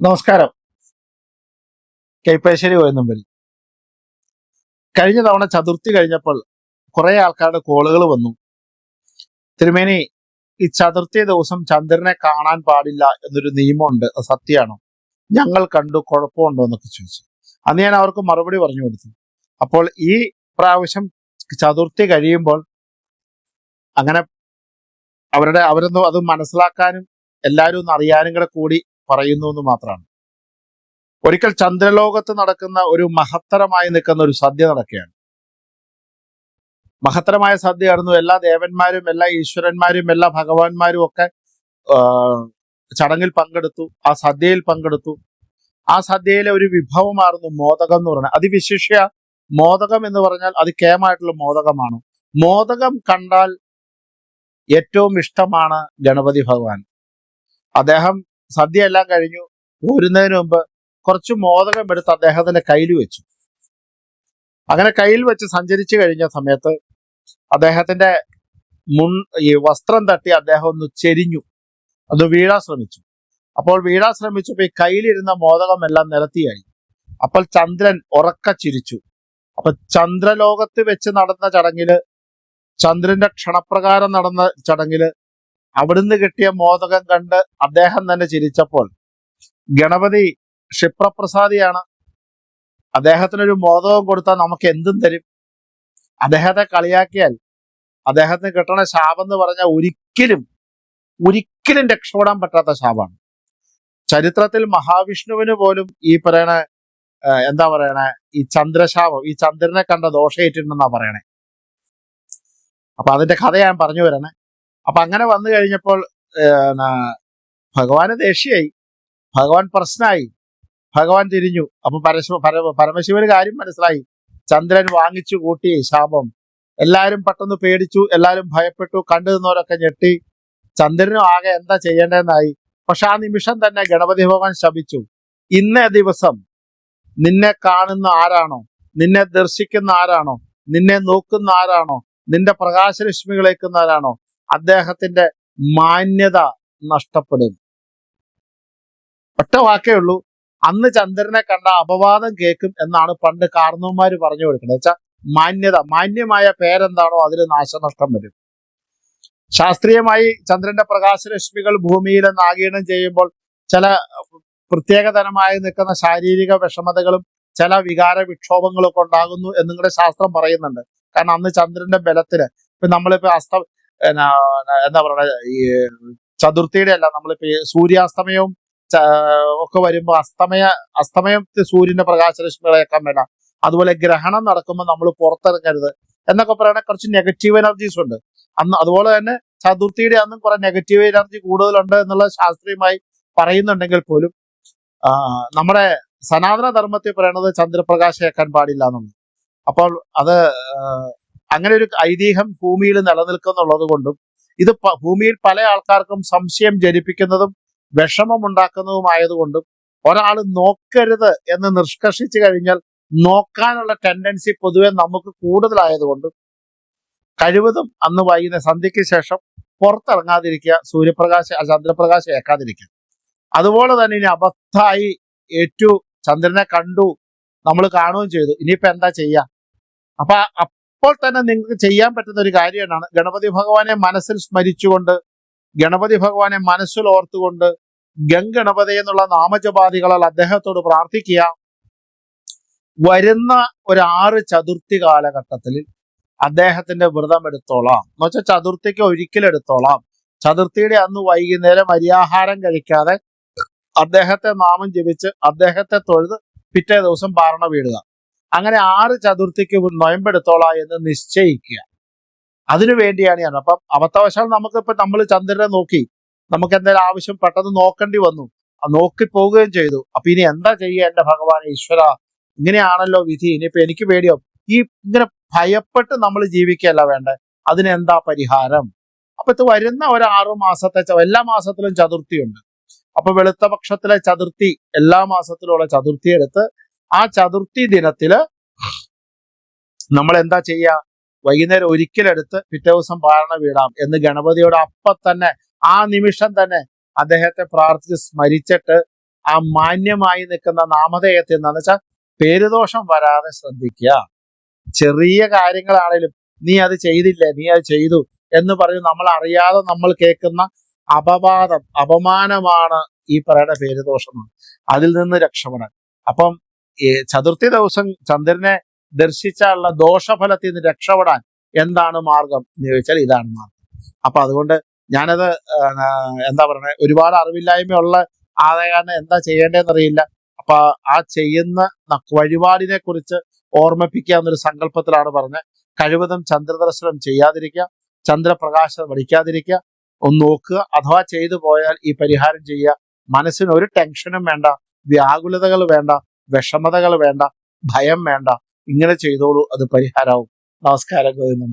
നമസ്കാരം. കൈപ്പേശ്ശേരി കോയന്നമ്പലി കഴിഞ്ഞ തവണ ചതുർത്ഥി കഴിഞ്ഞപ്പോൾ കുറെ ആൾക്കാരുടെ കോളുകൾ വന്നു. തിരുമേനി ഈ ചതുർത്ഥി ദിവസം ചന്ദ്രനെ കാണാൻ പാടില്ല എന്നൊരു നിയമമുണ്ട്. അത് സത്യമാണോ? ഞങ്ങൾ കണ്ടു കുഴപ്പമുണ്ടോ എന്നൊക്കെ ചോദിച്ചു. അന്ന് ഞാൻ അവർക്ക് മറുപടി പറഞ്ഞു കൊടുത്തു. അപ്പോൾ ഈ പ്രാവശ്യം ചതുർത്ഥി കഴിയുമ്പോൾ അങ്ങനെ അവരുടെ അവരൊന്നും അത് മനസ്സിലാക്കാനും എല്ലാവരും ഒന്ന് അറിയാനും കൂടെ കൂടി പറയുന്നു എന്ന് മാത്രമാണ്. ഒരിക്കൽ ചന്ദ്രലോകത്ത് നടക്കുന്ന ഒരു മഹത്തരമായി നിൽക്കുന്ന ഒരു സദ്യ നടക്കുകയാണ്. മഹത്തരമായ സദ്യയായിരുന്നു. എല്ലാ ദേവന്മാരും എല്ലാ ഈശ്വരന്മാരും എല്ലാ ഭഗവാന്മാരും ഒക്കെ ചടങ്ങിൽ പങ്കെടുത്തു. ആ സദ്യയിൽ പങ്കെടുത്തു. ആ സദ്യയിലെ ഒരു വിഭവമായിരുന്നു മോദകം എന്ന് പറഞ്ഞാൽ അതിവിശിഷ്യ മോദകം എന്ന് പറഞ്ഞാൽ അത് കേമായിട്ടുള്ള മോദകമാണ്. മോദകം കണ്ടാൽ ഏറ്റവും ഇഷ്ടമാണ് ഗണപതി ഭഗവാൻ. അദ്ദേഹം സദ്യ എല്ലാം കഴിഞ്ഞു. പോരുന്നതിന് മുമ്പ് കുറച്ച് മോദകം എടുത്ത് അദ്ദേഹത്തിന്റെ കയ്യിൽ വെച്ചു. അങ്ങനെ കയ്യിൽ വെച്ച് സഞ്ചരിച്ചു കഴിഞ്ഞ സമയത്ത് അദ്ദേഹത്തിന്റെ മുൻ ഈ വസ്ത്രം തട്ടി അദ്ദേഹം ഒന്ന് ചെരിഞ്ഞു. അത് വീഴാൻ ശ്രമിച്ചു. അപ്പോൾ വീഴാൻ ശ്രമിച്ചപ്പോൾ ഈ കയ്യിലിരുന്ന മോദകം എല്ലാം നിരത്തിയായി. അപ്പോൾ ചന്ദ്രൻ ഉറക്ക ചിരിച്ചു. അപ്പൊ ചന്ദ്രലോകത്ത് വെച്ച് നടന്ന ചടങ്ങിൽ ചന്ദ്രന്റെ ക്ഷണപ്രകാരം നടന്ന ചടങ്ങിൽ അവിടുന്ന് കിട്ടിയ മോദകം കണ്ട് അദ്ദേഹം തന്നെ ചിരിച്ചപ്പോൾ ഗണപതി ക്ഷിപ്രപ്രസാദിയാണ്. അദ്ദേഹത്തിനൊരു മോദകം കൊടുത്താൽ നമുക്ക് എന്തും തരും. അദ്ദേഹത്തെ കളിയാക്കിയാൽ അദ്ദേഹത്തിന് കിട്ടണ ശാപം എന്ന് പറഞ്ഞാൽ ഒരിക്കലും ഒരിക്കലും രക്ഷപ്പെടാൻ പറ്റാത്ത ശാപമാണ്. ചരിത്രത്തിൽ മഹാവിഷ്ണുവിന് പോലും ഈ പറയണ എന്താ പറയണേ ഈ ചന്ദ്രശാപം ഈ ചന്ദ്രനെ കണ്ട ദോഷയേറ്റിട്ടുണ്ടെന്നാ പറയണേ. അപ്പൊ അതിന്റെ കഥ ഞാൻ പറഞ്ഞു വരണേ. അപ്പൊ അങ്ങനെ വന്നു കഴിഞ്ഞപ്പോൾ ഭഗവാന് ദേഷ്യായി ഭഗവാൻ പ്രശ്നമായി ഭഗവാൻ തിരിഞ്ഞു. അപ്പൊ പരശു പര പരമശിവന് കാര്യം മനസ്സിലായി. ചന്ദ്രൻ വാങ്ങിച്ചു കൂട്ടി ശാപം. എല്ലാവരും പെട്ടെന്ന് പേടിച്ചു. എല്ലാവരും ഭയപ്പെട്ടു. കണ്ടു നിന്നവരൊക്കെ ഞെട്ടി. ചന്ദ്രനും ആകെ എന്താ ചെയ്യേണ്ടതെന്നായി. പക്ഷെ ആ നിമിഷം തന്നെ ഗണപതി ഭഗവാൻ ശപിച്ചു. ഇന്നേ ദിവസം നിന്നെ കാണുന്ന ആരാണോ? നിന്നെ ദർശിക്കുന്ന ആരാണോ? നിന്നെ നോക്കുന്ന ആരാണോ? നിന്റെ പ്രകാശരശ്മികളേക്കുന്ന ആരാണോ? അദ്ദേഹത്തിന്റെ മാന്യത നഷ്ടപ്പെടും ഒറ്റ വാക്കേ ഉള്ളൂ. അന്ന് ചന്ദ്രനെ കണ്ട അപവാദം കേൾക്കും എന്നാണ് പണ്ട് കാർന്നവന്മാര് പറഞ്ഞു കൊടുക്കുന്നത്. വെച്ചാൽ മാന്യത മാന്യമായ പേരെന്താണോ അതിന് നാശനഷ്ടം വരും. ശാസ്ത്രീയമായി ചന്ദ്രന്റെ പ്രകാശരശ്മികൾ ഭൂമിയിൽ നാഗീണം ചെയ്യുമ്പോൾ ചില പ്രത്യേകതരമായി നിൽക്കുന്ന ശാരീരിക വിഷമതകളും ചില വികാര വിക്ഷോഭങ്ങളൊക്കെ ഉണ്ടാകുന്നു എന്നുകൂടെ ശാസ്ത്രം പറയുന്നുണ്ട്. കാരണം അന്ന് ചന്ദ്രന്റെ ബലത്തിന് ഇപ്പൊ നമ്മളിപ്പോ അസ്ത എന്താ പറയുക ഈ ചതുർത്ഥിയുടെ അല്ല നമ്മളിപ്പോ സൂര്യാസ്തമയവും ഒക്കെ വരുമ്പോ അസ്തമയ അസ്തമയത്തെ സൂര്യന്റെ പ്രകാശരശ്മികളേക്കാൻ വേണ്ട. അതുപോലെ ഗ്രഹണം നടക്കുമ്പോൾ നമ്മൾ പുറത്തിറങ്ങരുത് എന്നൊക്കെ പറയണ കുറച്ച് നെഗറ്റീവ് എനർജീസ് ഉണ്ട്. അന്ന് അതുപോലെ തന്നെ ചതുർത്ഥിയുടെ അന്നും കുറെ നെഗറ്റീവ് എനർജി കൂടുതലുണ്ട് എന്നുള്ള ശാസ്ത്രീയമായി പറയുന്നുണ്ടെങ്കിൽ പോലും നമ്മുടെ സനാതന ധർമ്മത്തിൽ പറയുന്നത് ചന്ദ്രപ്രകാശം ഏക്കാൻ പാടില്ല എന്നുണ്ട് അപ്പോൾ അത് അങ്ങനെ ഒരു ഐതിഹ്യം ഭൂമിയിൽ നിലനിൽക്കുന്നുള്ളത് കൊണ്ടും ഇത് ഭൂമിയിൽ പല ആൾക്കാർക്കും സംശയം ജനിപ്പിക്കുന്നതും വിഷമമുണ്ടാക്കുന്നതുമായതുകൊണ്ടും ഒരാൾ നോക്കരുത് എന്ന് നിഷ്കർഷിച്ചു കഴിഞ്ഞാൽ നോക്കാനുള്ള ടെൻഡൻസി പൊതുവെ നമുക്ക് കൂടുതലായതുകൊണ്ടും കഴിവതും അന്ന് വൈകുന്ന സന്ധ്യയ്ക്ക് ശേഷം പുറത്തിറങ്ങാതിരിക്കുക സൂര്യപ്രകാശ ചന്ദ്രപ്രകാശം ഏക്കാതിരിക്കുക അതുപോലെ തന്നെ ഇനി അബദ്ധമായി ഏറ്റു ചന്ദ്രനെ കണ്ടു നമ്മൾ കാണുകയും ചെയ്തു. ഇനിയിപ്പോ എന്താ ചെയ്യാ? അപ്പൊ അപ്പോൾ തന്നെ നിങ്ങൾക്ക് ചെയ്യാൻ പറ്റുന്ന ഒരു കാര്യമാണ് ഗണപതി ഭഗവാനെ മനസ്സിൽ സ്മരിച്ചുകൊണ്ട് ഗണപതി ഭഗവാനെ മനസ്സിൽ ഓർത്തുകൊണ്ട് ഗംഗണപതി എന്നുള്ള നാമജപാദികളാൽ അദ്ദേഹത്തോട് പ്രാർത്ഥിക്കുക. വരുന്ന ഒരു ആറ് ചതുർത്ഥി കാലഘട്ടത്തിൽ അദ്ദേഹത്തിന്റെ വ്രതം എടുത്തോളാം. എന്ന് വെച്ചാൽ ചതുർത്ഥിക്ക് ഒരിക്കലെടുത്തോളാം ചതുർത്ഥിയുടെ അന്ന് വൈകുന്നേരം അരിയാഹാരം കഴിക്കാതെ അദ്ദേഹത്തെ നാമം ജപിച്ച് അദ്ദേഹത്തെ തൊഴുത് പിറ്റേ ദിവസം പാരണ വീടുക അങ്ങനെ ആറ് ചതുർത്ഥിക്ക് നൊയമ്പെടുത്തോളാം എന്ന് നിശ്ചയിക്കുക. അതിനു വേണ്ടിയാണ് ഞാൻ. അപ്പം അബദ്ധവശാൽ നമുക്കിപ്പോ നമ്മൾ ചന്ദ്രനെ നോക്കി. നമുക്ക് എന്തെങ്കിലും ആവശ്യം പെട്ടെന്ന് നോക്കേണ്ടി വന്നു. നോക്കി പോവുകയും ചെയ്തു. അപ്പൊ ഇനി എന്താ ചെയ്യുക എന്റെ ഭഗവാൻ ഈശ്വര? ഇങ്ങനെയാണല്ലോ വിധി. ഇനിയിപ്പോ എനിക്ക് പേടിയോ ഈ ഇങ്ങനെ ഭയപ്പെട്ട് നമ്മൾ ജീവിക്കുകയല്ല വേണ്ടേ? അതിനെന്താ പരിഹാരം? അപ്പൊ ഇത് വരുന്ന ഒരു മാസത്തെ എല്ലാ മാസത്തിലും ചതുർത്ഥിയുണ്ട്. അപ്പൊ വെളുത്ത പക്ഷത്തിലെ ചതുർത്ഥി എല്ലാ മാസത്തിലുള്ള ചതുർത്ഥി എടുത്ത് ആ ചതുർത്ഥി ദിനത്തിൽ നമ്മൾ എന്താ ചെയ്യുക വൈകുന്നേരം ഒരിക്കലെടുത്ത് പിറ്റേ ദിവസം പാരണ വീടാം എന്ന് ഗണപതിയോട് അപ്പൊ തന്നെ ആ നിമിഷം തന്നെ അദ്ദേഹത്തെ പ്രാർത്ഥിച്ച് സ്മരിച്ചിട്ട് ആ മാന്യമായി നിൽക്കുന്ന നാമധേയത്തിൽ നിന്ന് വെച്ചാൽ പേരുദോഷം വരാതെ ശ്രദ്ധിക്കുക. ചെറിയ കാര്യങ്ങളാണേലും നീ അത് ചെയ്തില്ലേ നീ അത് ചെയ്തു എന്ന് പറഞ്ഞ് നമ്മൾ അറിയാതെ നമ്മൾ കേൾക്കുന്ന അപവാദം അപമാനമാണ് ഈ പറയുന്ന പേരുദോഷം അതിൽ നിന്ന് രക്ഷപ്പെടാൻ. അപ്പം ചതുർത്ഥി ദിവസം ചന്ദ്രനെ ദർശിച്ചാലുള്ള ദോഷഫലത്തിൽ നിന്ന് രക്ഷപ്പെടാൻ എന്താണ് മാർഗം എന്ന് ചോദിച്ചാൽ ഇതാണ് മാർഗം. അപ്പൊ അതുകൊണ്ട് ഞാനത് എന്താ പറയുന്നത് ഒരുപാട് അറിവില്ലായ്മയുള്ള ആളെയാണ് എന്താ ചെയ്യേണ്ടതെന്ന് അറിയില്ല അപ്പൊ ആ ചെയ്യുന്ന വഴിപാടിനെ കുറിച്ച് ഓർമ്മിപ്പിക്കുക എന്നൊരു സങ്കല്പത്തിലാണ് പറഞ്ഞത്. കഴിവതും ചന്ദ്രദർശനം ചെയ്യാതിരിക്കുക ചന്ദ്രപ്രകാശം പഠിക്കാതിരിക്കുക ഒന്ന് നോക്കുക അഥവാ ചെയ്തു പോയാൽ ഈ പരിഹാരം ചെയ്യുക. മനസ്സിന് ഒരു ടെൻഷനും വേണ്ട വ്യാകുലതകൾ വേണ്ട വിഷമതകൾ വേണ്ട ഭയം വേണ്ട ഇങ്ങനെ ചെയ്തോളൂ അത് പരിഹാരമാവും നമസ്കാരം ഗോവിന്ദൻ